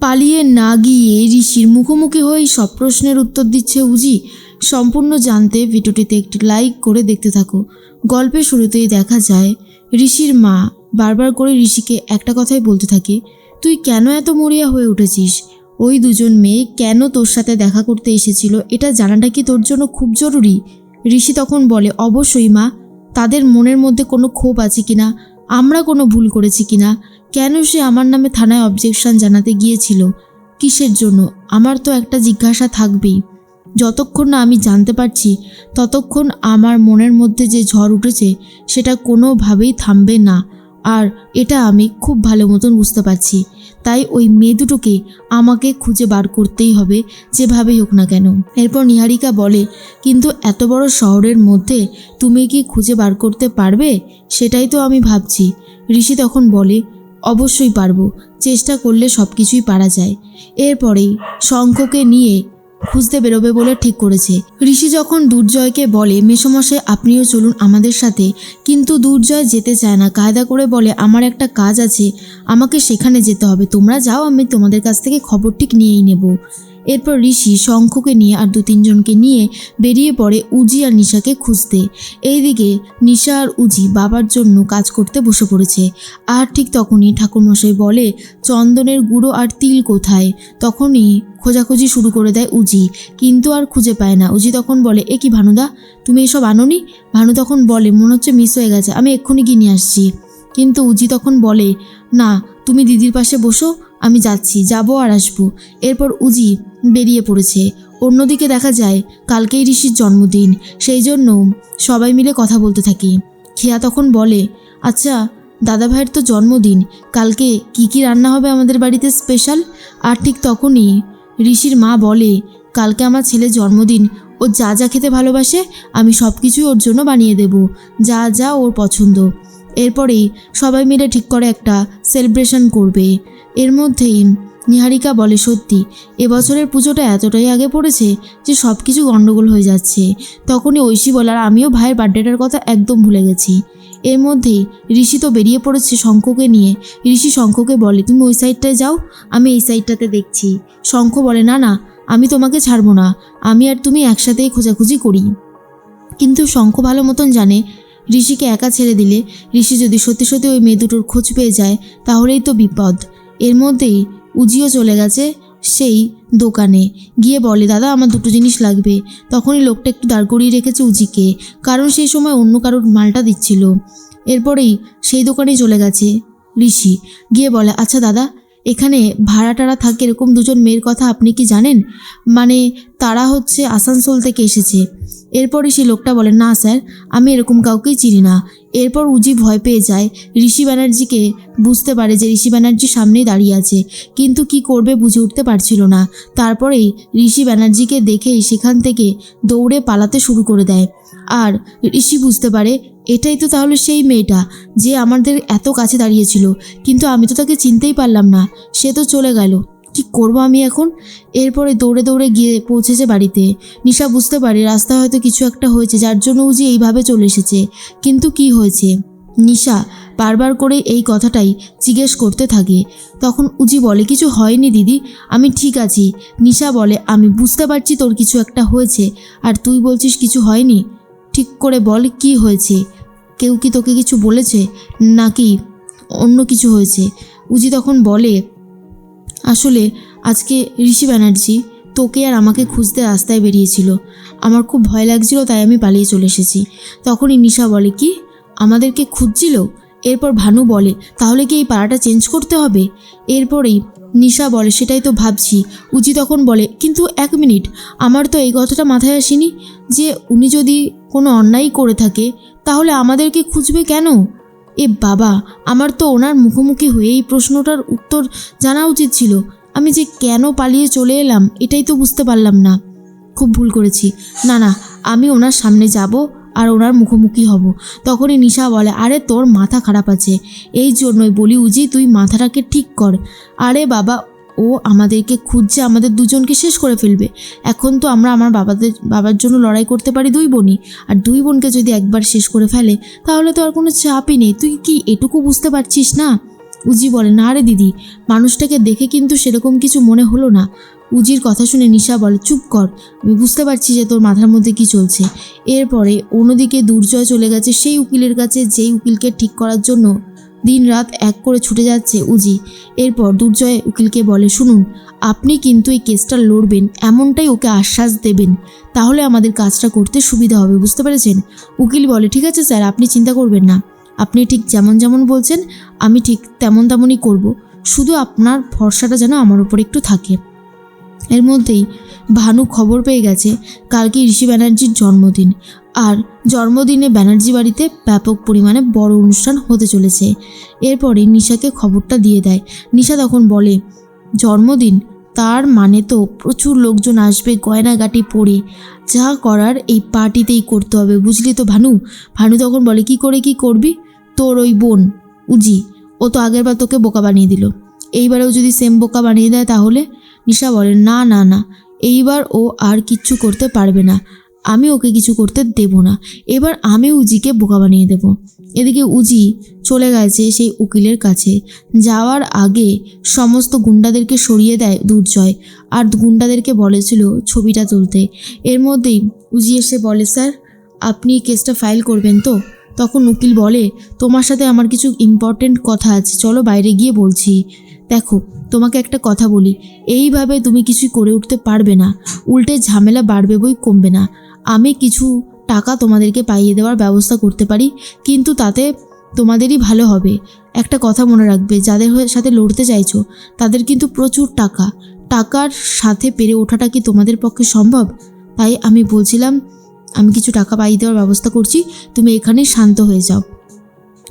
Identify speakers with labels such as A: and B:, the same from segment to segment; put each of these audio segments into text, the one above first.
A: পালিয়ে না গিয়ে ঋষির মুখোমুখি হয়েই সব প্রশ্নের উত্তর দিচ্ছে উজি। সম্পূর্ণ জানতে ভিডিওটিতে একটি লাইক করে দেখতে থাকো। গল্পের শুরুতেই দেখা যায়, ঋষির মা বারবার করে ঋষিকে একটা কথাই বলতে থাকে, তুই কেন এত মরিয়া হয়ে উঠেছিস? ওই দুজন মেয়ে কেন তোর সাথে দেখা করতে এসেছিল? এটা জানাটা কি তোর জন্য খুব জরুরি? ঋষি তখন বলে, অবশ্যই মা, তাদের মনের মধ্যে কোনো ক্ষোভ আছে কিনা? আমরা কোনো ভুল করেছি কিনা? কেন সে আমার নামে থানায় অবজেকশন জানাতে গিয়েছিল? কিসের জন্য? আমার তো একটা জিজ্ঞাসা থাকবেই। যতক্ষণ না আমি জানতে পারছি, ততক্ষণ আমার মনের মধ্যে যে ঝড় উঠেছে, সেটা কোনোভাবেই থামবে না। আর এটা আমি খুব ভালো মতন বুঝতে পারছি। তাই ওই মেয়ে দুটোকে আমাকে খুঁজে বার করতেই হবে, যেভাবেই হোক না কেন। এরপর নিহারিকা বলে, কিন্তু এত বড় শহরের মধ্যে তুমি কি খুঁজে বার করতে পারবে? সেটাই তো আমি ভাবছি। ঋষি তখন বলে অবশ্যই পারব, চেষ্টা করলে সব কিছুই পারা যায়। এরপরেই শঙ্খকে নিয়ে খুঁজতে বেরোবে বলে ঠিক করেছে। ঋষি যখন দুর্জয়কে বলে, মেসমশাই, আপনিও চলুন আমাদের সাথে। কিন্তু দুর্জয় যেতে চায় না, কায়দা করে বলে, আমার একটা কাজ আছে, আমাকে সেখানে যেতে হবে। তোমরা যাও, আমি তোমাদের কাছ থেকে খবর ঠিক নিয়েই নেব। এরপর ঋষি শঙ্খকে নিয়ে আর দু তিনজনকে নিয়ে বেরিয়ে পড়ে উজি আর নিশাকে খুঁজতে। এইদিকে নিশা আর উজি বাবার জন্য কাজ করতে বসে পড়েছে। আর ঠিক তখনই ঠাকুরমশাই বলে, চন্দনের গুঁড়ো আর তিল কোথায়? তখনই খোঁজাখুঁজি শুরু করে দেয় উজি। কিন্তু আর খুঁজে পায় না। উজি তখন বলে, এ কি ভানুদা? তুমি এসব আনোনি? ভানু তখন বলে, মনে হচ্ছে মিস হয়ে গেছে। আমি এক্ষুনি নিয়ে আসছি। কিন্তু উজি তখন বলে, না, তুমি দিদির পাশে বসো। আমি যাচ্ছি, যাব আর আসব। এরপর উজি বেরিয়ে পড়েছে। অন্যদিকে দেখা যায়, কালকেই ঋষির জন্মদিন, সেই জন্য সবাই মিলে কথা বলতে থাকি। খেয়া তখন বলে আচ্ছা দাদা ভাইয়ের তো জন্মদিন, কালকে কি কি রান্না হবে আমাদের বাড়িতে স্পেশাল? আর ঠিক তখনই ঋষির মা বলে, কালকে আমার ছেলের জন্মদিন, ও যা যা খেতে ভালোবাসে, আমি সব কিছুই ওর জন্য বানিয়ে দেব, যা যা ওর পছন্দ। এরপরেই সবাই মিলে ঠিক করে একটা সেলিব্রেশন করবে। এর মধ্যেই নিহারিকা বলে, সত্যি এবছরের পুজোটা এতটাই আগে পড়েছে যে সব কিছু গণ্ডগোল হয়ে যাচ্ছে। তখনই ঐশী বলার, আমিও ভাইয়ের বার্থডেটার কথা একদম ভুলে গেছি। এর মধ্যেই ঋষি তো বেরিয়ে পড়েছে শঙ্খকে নিয়ে। ঋষি শঙ্খকে বলে, তুমি ওই সাইডটায় যাও, আমি এই সাইডটাতে দেখছি। শঙ্খ বলে, না না, আমি তোমাকে ছাড়বো না। আমি আর তুমি একসাথেই খোঁজাখুঁজি করি। কিন্তু শঙ্খ ভালো মতন জানে, ঋষিকে একা ছেড়ে দিলে। ঋষি যদি সত্যি সত্যি ওই মেয়ে দুটোর খোঁজ পেয়ে যায়, তাহলেই তো বিপদ। এর মধ্যেই উজিও চলে গেছে সেই দোকানে। গিয়ে বলে, দাদা, আমার দুটো জিনিস লাগবে। তখনই লোকটা একটু দাঁড় করিয়ে রেখেছে উজিকে, কারণ সেই সময় অন্য কারোর মালটা দিচ্ছিল। এরপরেই সেই দোকানেই চলে গেছে ঋষি। গিয়ে বলে আচ্ছা দাদা, এখানে ভাড়া টাড়া থাকে এরকম দুজন মেয়ের কথা আপনি কি জানেন? মানে তারা হচ্ছে আসানসোল থেকে এসেছে। এরপরে সেই লোকটা বলে, না স্যার, আমি এরকম কাউকেই চিনি না। এরপর উজি ভয় পেয়ে যায়। ঋষি ব্যানার্জিকে বুঝতে পারে যে ঋষি ব্যানার্জি সামনেই দাঁড়িয়ে আছে, কিন্তু কি করবে বুঝে উঠতে পারছিল না। তারপরেই ঋষি ব্যানার্জিকে দেখেই সেখান থেকে দৌড়ে পালাতে শুরু করে দেয়। আর ঋষি বুঝতে পারে, এটাই তো তাহলে সেই মেয়েটা, যে আমাদের এত কাছে দাঁড়িয়েছিল, কিন্তু আমি তো তাকে চিনতেই পারলাম না। সে তো চলে গেল। কি করব আমি এখন? এরপরে দৌড়ে দৌড়ে গিয়ে পৌঁছেছে বাড়িতে। নিশা বুঝতে পারে রাস্তায় হয়তো কিছু একটা হয়েছে, যার জন্য উজি এইভাবে চলে এসেছে। কিন্তু কি হয়েছে? নিশা বারবার করে এই কথাটাই জিজ্ঞেস করতে থাকে। তখন উজি বলে, কিছু হয়নি দিদি, আমি ঠিক আছি। নিশা বলে, আমি বুঝতে পারছি তোর কিছু একটা হয়েছে, আর তুই বলছিস কিছু হয়নি? ঠিক করে বল কি হয়েছে? কেউ কি তোকে কিছু বলেছে? নাকি অন্য কিছু হয়েছে? উজি তখন বলে আসলে আজকে ঋষি ব্যানার্জি তোকে আর আমাকে খুঁজতে রাস্তায় বেরিয়েছিল। আমার খুব ভয় লাগছিল, তাই আমি পালিয়ে চলে এসেছি। তখনই নিশা বলে, কি? আমাদেরকে খুঁজছিল? এরপর ভানু বলে, তাহলে কি এই পাড়াটা চেঞ্জ করতে হবে? এরপরেই নিশা বলে, সেটাই তো ভাবছি। উজি তখন বলে, কিন্তু এক মিনিট, আমার তো এই কথাটা মাথায় আসেনি যে উনি যদি কোনো অন্যায় করে থাকে, তাহলে আমাদেরকে খুঁজবে কেন? এ বাবা, আমার তো ওনার মুখোমুখি হয়ে এই প্রশ্নটার উত্তর জানা উচিত ছিল। আমি যে কেন পালিয়ে চলে এলাম, এটাই তো বুঝতে পারলাম না। খুব ভুল করেছি। না না, আমি ওনার সামনে যাব আর ওনার মুখোমুখি হব। তখনই নিশা বলে, আরে, তোর মাথা খারাপ আছে। এই জন্যই বলি, উজি, তুই মাথাটাকে ঠিক কর। আরে বাবা ও আমাদেরকে খুঁজছে, আমাদের দুজনকে শেষ করে ফেলবে। এখন তো আমরা আমার বাবাদের, বাবার জন্য লড়াই করতে পারি দুই বোনই। আর দুই বোনকে যদি একবার শেষ করে ফেলে, তাহলে তো আর কোনো চাপই নেই। তুই কি এটুকু বুঝতে পারছিস না? উজি বলে, না রে দিদি, মানুষটাকে দেখে কিন্তু সেরকম কিছু মনে হলো না। উজির কথা শুনে নিশা বলে, চুপ কর, আমি বুঝতে পারছি যে তোর মাথার মধ্যে কি চলছে। এরপরে অন্যদিকে দুর্জয় চলে গেছে সেই উকিলের কাছে, যেই উকিলকে ঠিক করার জন্য দিন রাত এক করে ছুটে যাচ্ছে উজি। এরপর দুর্জয় উকিলকে বলে, শুনুন, আপনি কিন্তু এই কেসটা লড়বেন, এমনটাই ওকে আশ্বাস দেবেন। তাহলে আমাদের কাজটা করতে সুবিধা হবে, বুঝতে পেরেছেন? উকিল বলে, ঠিক আছে স্যার, আপনি চিন্তা করবেন না। আপনি ঠিক যেমন যেমন বলছেন, আমি ঠিক তেমন তেমনই করব। শুধু আপনার ভরসাটা যেন আমার উপর একটু থাকে। এর মধ্যেই ভানু খবর পেয়ে গেছে কালকে ঋষি ব্যানার্জির জন্মদিন। আর জন্মদিনে ব্যানার্জি বাড়িতে ব্যাপক পরিমাণে বড় অনুষ্ঠান হতে চলেছে। এরপরে নিশাকে খবরটা দিয়ে দেয়। নিশা তখন বলে, জন্মদিন? তার মানে তো প্রচুর লোকজন আসবে গয়নাগাটি পরে। যা করার এই পার্টিতেই করতে হবে, বুঝলি তো ভানু? ভানু তখন বলে, কি করে কি করবি? তোর ওই বোন, উজি, ও তো আগেরবার তোকে বোকা বানিয়ে দিল। এইবারেও যদি সেম বোকা বানিয়ে দেয় তাহলে? নিশা বলে, না না না এইবার ও আর কিচ্ছু করতে পারবে না। আমি ওকে কিছু করতে দেব না। এবার আমি উজিকে বোকা বানিয়ে দেব। এদিকে উজি চলে গেছে সেই উকিলের কাছে। যাওয়ার আগে সমস্ত গুন্ডাদেরকে সরিয়ে দেয় দুর্জয়। আর গুন্ডাদেরকে বলেছিল ছবিটা তুলতে। এর মধ্যেই উজি এসে বলে, স্যার, আপনি কেসটা ফাইল করবেন তো? তখন উকিল বলে, তোমার সাথে আমার কিছু ইম্পর্টেন্ট কথা আছে। চলো বাইরে গিয়ে বলছি। দেখো তোমাকে একটা কথা বলি, এইভাবে তুমি কিছু করে উঠতে পারবে না। উল্টে ঝামেলা বাড়বে বই কমবে না। আমি কিছু টাকা তোমাদেরকে পাইয়ে দেওয়ার ব্যবস্থা করতে পারি, কিন্তু তাতে তোমাদেরই ভালো হবে। একটা কথা মনে রাখবে, যাদের সাথে লড়তে চাইছো, তাদের কিন্তু প্রচুর টাকা। টাকার সাথে পেরে ওঠাটা কি তোমাদের পক্ষে সম্ভব? তাই আমি বলছিলাম, আমি কিছু টাকা পাইয়ে দেওয়ার ব্যবস্থা করছি, তুমি এখানেই শান্ত হয়ে যাও।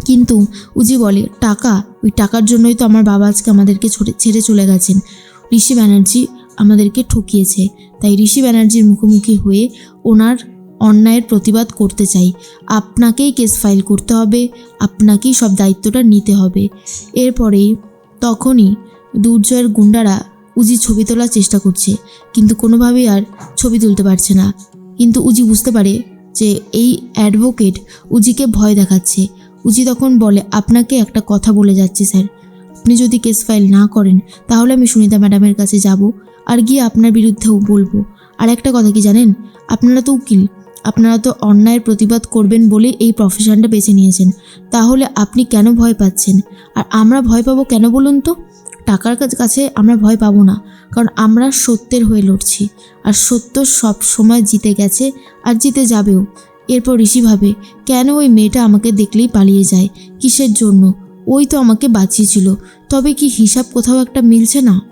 A: কিন্তু উজি বলে, টাকা? ওই টাকার জন্যই তো আমার বাবা আজকে আমাদেরকে ছেড়ে চলে গেছেন। ঋষি ব্যানার্জি আমাদেরকে ঠকিয়েছে। তাই ঋষি ব্যানার্জির মুখোমুখি হয়ে ওনার অন্যায়ের প্রতিবাদ করতে চাই। আপনাকেই কেস ফাইল করতে হবে, আপনাকেই সব দায়িত্বটা নিতে হবে। এরপরেই তখনই দুর্জয়ের গুন্ডারা উজি ছবি তোলার চেষ্টা করছে, কিন্তু কোনোভাবেই আর ছবি তুলতে পারছে না। কিন্তু উজি বুঝতে পারে যে এই অ্যাডভোকেট উজিকে ভয় দেখাচ্ছে। উজি তখন বলে, আপনাকে একটা কথা বলে যাচ্ছি, স্যার। আপনি যদি কেস ফাইল না করেন, তাহলে আমি সুনিতা ম্যাডামের কাছে যাব আর গিয়ে আপনার বিরুদ্ধেও বলব। আর একটা কথা কি জানেন? আপনারা তো উকিল। আপনারা তো অন্যায়ের প্রতিবাদ করবেন বলে এই প্রফেশনটা বেছে নিয়েছেন। তাহলে আপনি কেন ভয় পাচ্ছেন? আর আমরা ভয় পাবো কেন বলুন তো? টাকার কাছ- আমরা ভয় পাবো না, কারণ আমরা সত্যের হয়ে লড়ছি। আর সত্য সব সময় জিতে গেছে আর জিতে যাবেও। এরপর ঋষি ভাবে, কেন ওই মেয়েটা আমাকে দেখলেই পালিয়ে যায়? কিসের জন্য? ওই তো আমাকে বাঁচিয়েছিল। তবে কি হিসাব কোথাও একটা মিলছে না?